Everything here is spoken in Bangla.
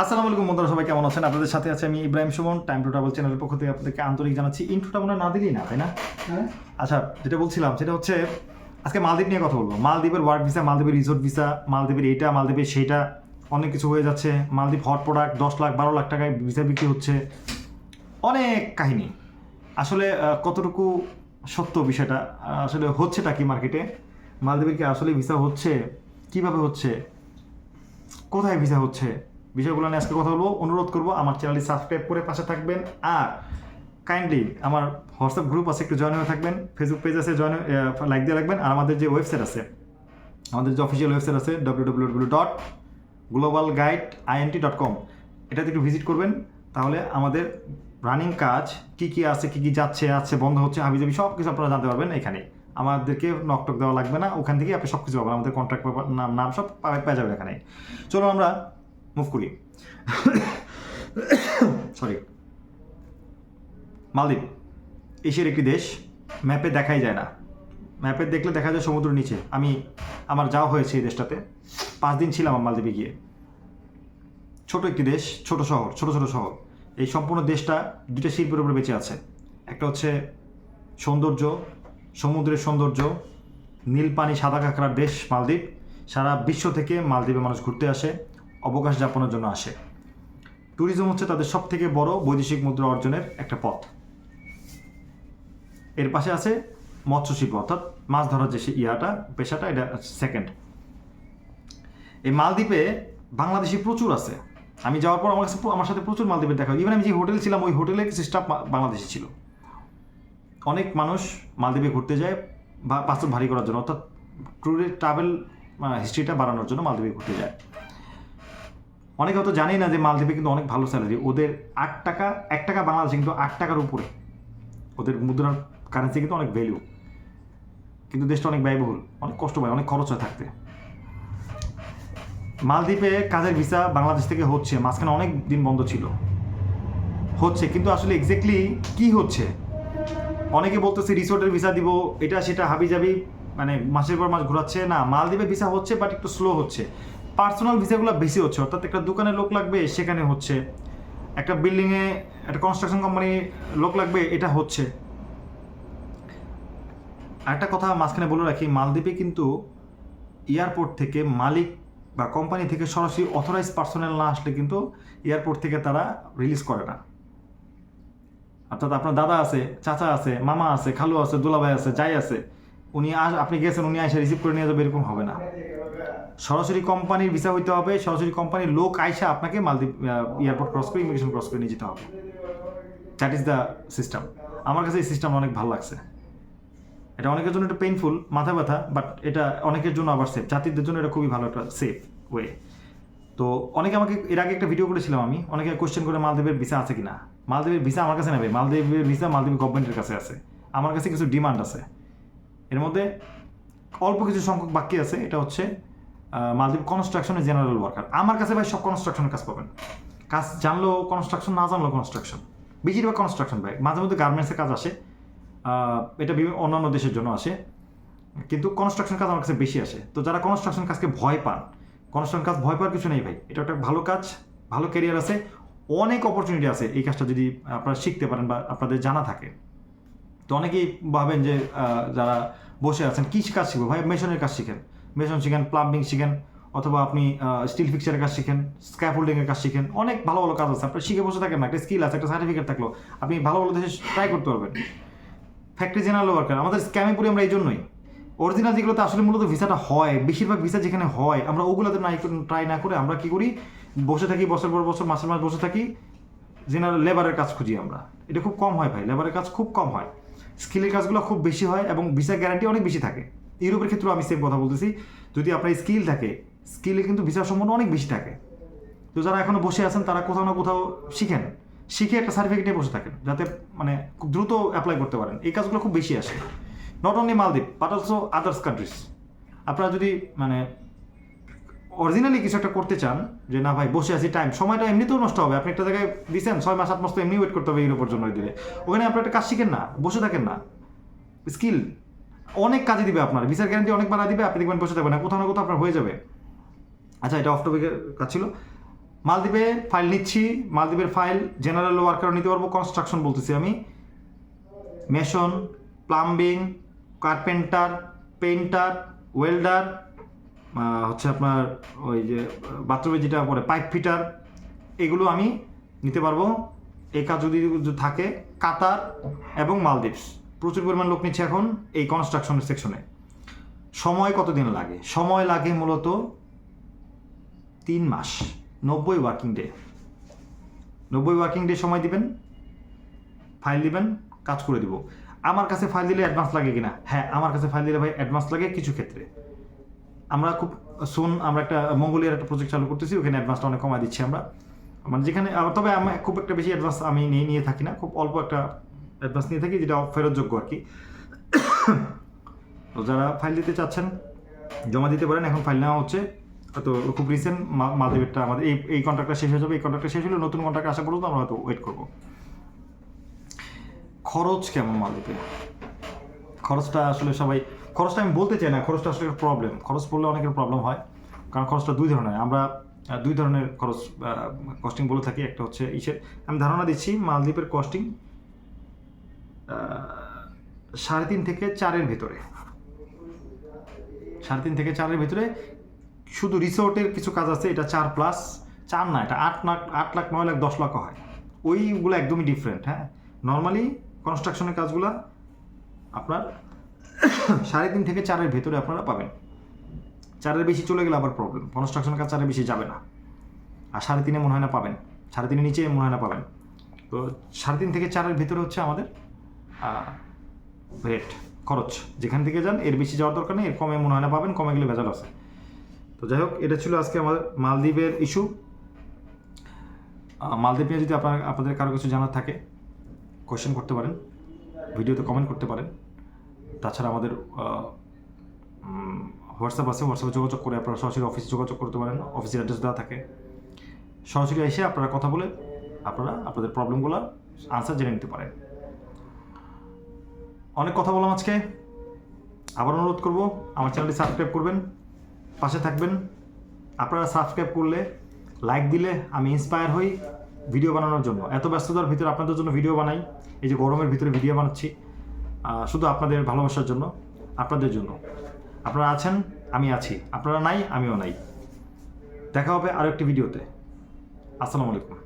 আসসালামু আলাইকুম বন্ধুরা সবাই কেমন আছেন? আপনাদের সাথে আছে আমি Ibrahim Suman time to travel চ্যানেলের পক্ষ থেকে আপনাদেরকে আন্তরিক জানাচ্ছি। ইন্ট্রোটা মনে না দিলেই না তাই না? হ্যাঁ। আচ্ছা যেটা বলছিলাম সেটা হচ্ছে আজকে মালদ্বীপ নিয়ে কথা বলব। মালদ্বীপের ওয়ার্ক ভিসা মালদ্বীপের রিসোর্ট ভিসা মালদ্বীপের এইটা মালদ্বীপের সেইটা অনেক কিছু হয়ে যাচ্ছে। মালদ্বীপ হট প্রোডাক্ট দশ লাখ বারো লাখ টাকায় ভিসা বিক্রি হচ্ছে। অনেক কাহিনী। আসলে কতটুকু সত্য বিষয়টা আসলে হচ্ছেটা কি মার্কেটে মালদ্বীপের কি আসলে ভিসা হচ্ছে? কীভাবে হচ্ছে? কোথায় ভিসা হচ্ছে? বিষয়গুলো নিয়ে আজকে কথা বলব। অনুরোধ করব, আমার চ্যানেলটি সাবস্ক্রাইব করে পাশে থাকবেন। আর কাইন্ডলি আমার হোয়াটসঅ্যাপ গ্রুপ আছে, একটু জয়েন হয়ে থাকবেন। ফেসবুক পেজ আছে জয়েন লাইক দিয়ে রাখবেন। আর আমাদের যে ওয়েবসাইট আছে, আমাদের যে অফিসিয়াল ওয়েবসাইট আছে W W W dot global guide INT dot com এটাতে একটু ভিজিট করবেন। তাহলে আমাদের রানিং কাজ, কি কি আছে, কি কি যাচ্ছে, আছে, বন্ধ হচ্ছে, হাবিজাবি সব কিছু আপনারা জানতে পারবেন এখানে। আমাদেরকে নকটক দেওয়া লাগবে না, ওখান থেকে আপনি সব কিছু পাবেন। আমাদের কন্ট্রাক্ট নাম নাম সব পাওয়া যাবেন এখানে। চলো আমরা মুভ করি সরি মালদ্বীপ এশিয়ার একটি দেশ ম্যাপে দেখাই যায় না ম্যাপে দেখলে দেখা যায় সমুদ্র নিচে আমি আমার যাওয়া হয়েছে এই দেশটাতে পাঁচ দিন ছিলাম মালদ্বীপে গিয়ে ছোট একটি দেশ ছোট শহর ছোট ছোট শহর এই সম্পূর্ণ দেশটা দুটো শিল্পের উপরে বেঁচে আছে একটা হচ্ছে সৌন্দর্য সমুদ্রের সৌন্দর্য নীল পানি সাদা কাঁকড়ার দেশ মালদ্বীপ সারা বিশ্ব থেকে মালদ্বীপে মানুষ ঘুরতে আসে অবকাশ যাপনের জন্য আসে। ট্যুরিজম হচ্ছে তাদের সব থেকে বড় বৈদেশিক মুদ্রা অর্জনের একটা পথ। এর পাশে আছে মৎস্য শিল্প অর্থাৎ মাছ ধরার যে ইয়াটা, পেশাটা, এটা সেকেন্ড এই মালদ্বীপে বাংলাদেশি প্রচুর আছে। আমি যাওয়ার পর আমার কাছে আমার সাথে প্রচুর মালদ্বীপে দেখা ইভেন আমি যে হোটেল ছিলাম, ওই হোটেলে স্টাফ বাংলাদেশি ছিল। অনেক মানুষ মালদ্বীপে ঘুরতে যায় বা পাসপোর্ট ভারী করার জন্য, অর্থাৎ ট্যুরের ট্রাভেল হিস্ট্রিটা বাড়ানোর জন্য মালদ্বীপে ঘুরতে যায়। অনেকে হয়তো জানেই না যে মালদ্বীপে কিন্তু অনেক ভালো স্যালারি ওদের আট টাকা, এক টাকা বাংলাদেশে কিন্তু আট টাকার উপরে। ওদের মুদ্রার কারেন্সি কিন্তু অনেক ভ্যালু কিন্তু দেশটা অনেক ব্যয়বহুল, অনেক কষ্ট পায়, অনেক খরচ হয় থাকতে। মালদ্বীপে কাজের ভিসা বাংলাদেশ থেকে হচ্ছে, মাঝখানে অনেক দিন বন্ধ ছিল। হচ্ছে, কিন্তু আসলে এক্স্যাক্টলি কি হচ্ছে? অনেকে বলতেছে রিসোর্টের ভিসা দিব, এটা সেটা হাবি যাবি মানে মাসের পর মাস ঘোরাচ্ছে। না, মালদ্বীপে ভিসা হচ্ছে বাট একটু স্লো হচ্ছে। পার্সোনাল ভিসাগুলো বেশি হচ্ছে, অর্থাৎ একটা দোকানে লোক লাগবে, সেখানে হচ্ছে। একটা বিল্ডিংয়ে একটা কনস্ট্রাকশন কোম্পানি লোক লাগবে, এটা হচ্ছে। আরেকটা কথা মাঝখানে বলে রাখি, মালদ্বীপে কিন্তু এয়ারপোর্ট থেকে মালিক বা কোম্পানি থেকে সরাসরি অথরাইজ পার্সোনাল না আসলে কিন্তু এয়ারপোর্ট থেকে তারা রিলিজ করে না। অর্থাৎ আপনার দাদা আছে, চাচা আছে, মামা আছে, খালু আছে, দুলাভাই আছে যাই আছে উনি আস, আপনি গেছেন, উনি আইসা রিসিভ করে নিয়ে যাবে, এরকম হবে না। সরাসরি কোম্পানির ভিসা হইতে হবে, সরাসরি কোম্পানির লোক আইসা আপনাকে মালদ্বীপ এয়ারপোর্ট ক্রস করে ইমিগ্রেশন ক্রস করে নিয়ে যেতে হবে। দ্যাট ইজ দ্য সিস্টেম আমার কাছে এই সিস্টেম অনেক ভালো লাগছে। এটা অনেকের জন্য একটু পেইনফুল মাথা ব্যথা বাট এটা অনেকের জন্য আবার সেফ জাতিদের জন্য এটা খুবই ভালো একটা সেফ ওয়ে তো অনেকে আমাকে, এর আগে একটা ভিডিও করেছিলাম আমি, অনেকে কোয়েশ্চেন করে মালদ্বীপের ভিসা আছে কিনা? মালদ্বীপের ভিসা আমার কাছে নেবে, মালদ্বীপের ভিসা মালদ্বীপ গভর্নমেন্টের কাছে আছে। আমার কাছে কিছু ডিমান্ড আছে। এর মধ্যে অল্প কিছু সংখ্যক বাকি আছে, এটা হচ্ছে মালদ্বীপ কনস্ট্রাকশনের জেনারেল ওয়ার্কার আমার কাছে ভাই সব কনস্ট্রাকশনের কাজ পাবেন। কাজ জানলেও কনস্ট্রাকশন না জানলেও কনস্ট্রাকশন বেশিরভাগ কনস্ট্রাকশন ভাই। মাঝে মধ্যে গার্মেন্টসের কাজ আসে। এটা বিভিন্ন অন্যান্য দেশের জন্য আসে। কিন্তু কনস্ট্রাকশন কাজ আমার কাছে বেশি আসে। তো যারা কনস্ট্রাকশন কাজকে ভয় পান কনস্ট্রাকশন কাজ ভয় পাওয়ার কিছু নেই ভাই। এটা একটা ভালো কাজ, ভালো ক্যারিয়ার আছে। অনেক অপরচুনিটি আছে এই কাজটা যদি আপনারা শিখতে পারেন বা আপনাদের জানা থাকে। তো অনেকেই ভাবেন যে যারা বসে আছেন, কী কাজ শিখব? ভাই, মেশনের কাজ শিখেন। মেশন শিখেন, প্লাম্বিং শিখেন, অথবা আপনি স্টিল ফিক্সারের কাজ শিখেন স্ক্যাফোল্ডিংয়ের কাজ শিখেন। অনেক ভালো ভালো কাজ আছে। আপনি শিখে বসে থাকেন না, একটা স্কিল আছে, একটা সার্টিফিকেট থাকল। আপনি ভালো ভালো দেশে ট্রাই করতে পারবেন। ফ্যাক্টরি জেনারেল ওয়ার্কার আমাদের স্ক্যামে পড়ি আমরা এই জন্যই। অরিজিনাল যেগুলোতে আসলে মূলত ভিসাটা হয়, বেশিরভাগ ভিসা যেখানে হয়, আমরা ওগুলোতে নাই ট্রাই না করে আমরা কী করি? বসে থাকি, বছর পর বছর, মাসের মাস বসে থাকি জেনারেল লেবারের কাজ খুঁজি আমরা। এটা খুব কম হয় ভাই লেবারের কাজ খুব কম হয়। স্কিলের কাজগুলো খুব বেশি হয় এবং ভিসা গ্যারান্টি অনেক বেশি থাকে। ইউরোপের ক্ষেত্রেও আমি সেম কথা বলতেছি। যদি আপনার স্কিল থাকে স্কিলে কিন্তু ভিসার সম্বন্ধ অনেক বেশি থাকে। তো যারা এখনও বসে আছেন, তারা কোথাও না কোথাও শিখেন। শিখে একটা সার্টিফিকেট নিয়ে বসে থাকেন, যাতে মানে খুব দ্রুত অ্যাপ্লাই করতে পারেন। এই কাজগুলো খুব বেশি আসে। নট অনলি মালদ্বীপ বাট অলসো আদার্স কান্ট্রিজ আপনারা যদি মানে অরিজিনালি কিছু একটা করতে চান, যে না ভাই, বসে আছি টাইম সময়টা এমনিতেও নষ্ট হবে। আপনি একটা জায়গায় দিচ্ছেন ছয় মাস, সাত মাস তো এমনি ওয়েট করতে হবে ইউরোপের জন্য দিলে। ওখানে আপনি একটা কাজ শিখেন না, বসে থাকেন না। স্কিল অনেক কাজে দিবে আপনার ভিসার গ্যারান্টি অনেক বাড়া দিবে, আপনি দেখবেন বসে থাকবেন না, কোথাও না কোথাও আপনার হয়ে যাবে। আচ্ছা এটা অফ টপিকের কাজ ছিল। মালদ্বীপে ফাইল নিচ্ছি, মালদ্বীপের ফাইল জেনারেল ওয়ার্কার নিতে পারব কনস্ট্রাকশন বলতেছি আমি। Mason plumbing carpenter painter welder হচ্ছে আপনার ওই যে, বাথরুমে যেটা পরে পাইপ ফিটার এগুলো আমি নিতে পারব। এই কাজ যদি থাকে, কাতার এবং মালদ্বীপস। প্রচুর পরিমাণ লোক নিচ্ছে এখন এই কনস্ট্রাকশন সেকশনে সময় কতদিন লাগে? সময় লাগে মূলত তিন মাস, নব্বই ওয়ার্কিং ডে নব্বই ওয়ার্কিং ডে সময় দিবেন ফাইল দিবেন, কাজ করে দিব। আমার কাছে ফাইল দিলে অ্যাডভান্স লাগে কিনা? হ্যাঁ আমার কাছে ফাইল দিলে ভাই অ্যাডভান্স লাগে কিছু ক্ষেত্রে। আমরা খুব সুন আমরা একটা মঙ্গলিয়ার একটা প্রজেক্ট চালু করতেছি, ওখানে অ্যাডভান্সটা অনেক কমায় দিচ্ছি আমরা। মানে যেখানে তবে আমি খুব একটা বেশি অ্যাডভান্স আমি নিয়ে নিয়ে থাকি না, খুব অল্প একটা অ্যাডভান্স নিয়ে থাকি, যেটা ফেরতযোগ্য আর কি। তো যারা ফাইল দিতে চাচ্ছেন, জমা দিতে পারেন, এখন ফাইল নেওয়া হচ্ছে। তো খুব রিসেন্ট মালদ্বীপেরটা আমাদের, এই এই কন্ট্রাক্টটা শেষ হয়ে যাবে, এই কন্ট্রাক্টটা শেষ হলে নতুন কন্ট্রাক্ট আসা পর্যন্ত আমরা হয়তো ওয়েট করব। খরচ কেমন মালদ্বীপে? খরচটা আসলে সবাই, খরচটা আমি বলতে চাই না, খরচটা আসলে প্রবলেম খরচ পড়লে অনেকের প্রবলেম হয়, কারণ খরচটা দুই ধরনের। আমরা দুই ধরনের খরচ কস্টিং বলে থাকি। একটা হচ্ছে ইসের, আমি ধারণা দিচ্ছি মালদ্বীপের কস্টিং সাড়ে তিন থেকে চারের ভেতরে। সাড়ে তিন থেকে চারের ভেতরে শুধু রিসোর্টের কিছু কাজ আছে, এটা চার প্লাস চার না, এটা আট লাখ আট লাখ, নয় লাখ, দশ লাখ হয়। ওইগুলো একদমই ডিফারেন্ট হ্যাঁ? নর্মালি কনস্ট্রাকশনের কাজগুলো আপনার সাড়ে তিন থেকে চারের ভেতরে আপনারা পাবেন। চারের বেশি চলে গেলে আবার প্রবলেম কনস্ট্রাকশনের কাজ চারের বেশি যাবে না। আর সাড়ে তিনে মনে হয় না পাবেন। সাড়ে তিনের নিচে মনে হয় না পাবেন। তো সাড়ে তিন থেকে চারের ভেতরে হচ্ছে আমাদের রেট খরচ। যেখান থেকে যান, এর বেশি যাওয়ার দরকার নেই। এর কমে মনে হয় না পাবেন, কমে গেলে ভেজাল আছে। তো যাই হোক, এটা ছিল আজকে আমাদের মালদ্বীপের ইস্যু মালদ্বীপ নিয়ে যদি আপনার, আপনাদের কারও কিছু জানার থাকে কোয়েশ্চেন করতে পারেন। ভিডিওতে কমেন্ট করতে পারেন। তাছাড়া আমাদের হোয়াটসঅ্যাপ আছে। হোয়াটসঅ্যাপে যোগাযোগ করে আপনারা সরাসরি অফিসে যোগাযোগ করতে পারেন। অফিসের অ্যাড্রেস দেওয়া থাকে। সরাসরি এসে আপনারা কথা বলে আপনারা আপনাদের প্রবলেমগুলো আনসার জেনে নিতে পারেন। অনেক কথা বললাম আজকে। আবার অনুরোধ করব, আমার চ্যানেলটি সাবস্ক্রাইব করবেন, পাশে থাকবেন। আপনারা সাবস্ক্রাইব করলে লাইক দিলে আমি ইন্সপায়ার হই ভিডিও বানানোর জন্য। এত ব্যস্ততার ভিতরে আপনাদের জন্য ভিডিও বানাই। এই যে গরমের ভিতরে ভিডিও বানাচ্ছি। শুধু আপনাদের ভালোবাসার জন্য, আপনাদের জন্য। আপনারা আছেন, আমি আছি। আপনারা নাই, আমিও নাই। দেখা হবে আরও একটি ভিডিওতে। আসসালামু আলাইকুম।